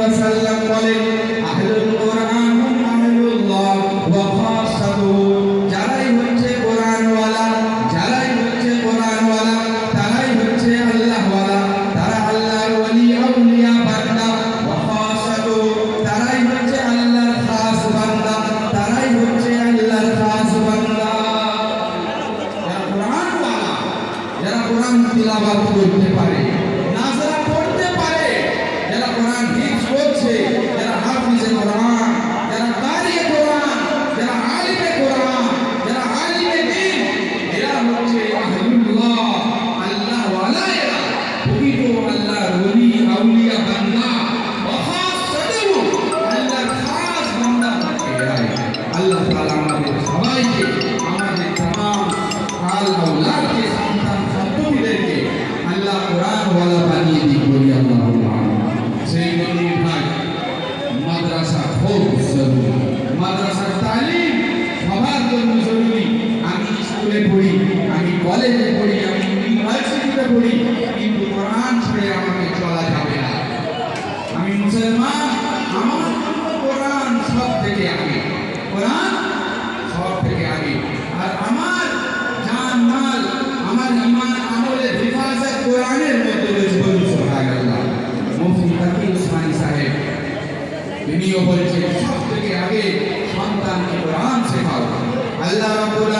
ওয়াসাল্লাম বলেন, আহলুল কোরআন আহলুল্লাহ ওয়া খাসাহু যারাই হচ্ছে কোরআনওয়ালা, যারাই হচ্ছে কোরআনওয়ালা, তারাই হচ্ছে আল্লাহ আল্লাহওয়ালা। তারা আল্লাহর ওয়ালি, আউলিয়া, বান্দা, ওয়া খাসাহু তারাই হচ্ছে আল্লাহর খাস বান্দা, তারাই হচ্ছে আল্লাহর খাস বান্দা। যারা কোরআনওয়ালা, যারা কোরআন তিলাওয়াত করতে পারে। আল্লাহ তালা আমাদের সবাইকে, আমাদের তাম কাল আল্লাহকে সন্তান সন্ততিদেরকে আল্লাহ কোরআনওয়ালা বানিয়ে দিই বলি আল্লাহ সেই জন্যই ভাই, মাদ্রাসা খুব জরুরি। মাদ্রাসার তালিম সবার জন্য জরুরি। আমি স্কুলে পড়ি, আমি কলেজে পড়ি, আমি ইউনিভার্সিটিতে পড়ি তিনিও বলেছেন সব থেকে আগে সন্তানকে কোরআন শেখাও। আল্লাহ রাব্বুল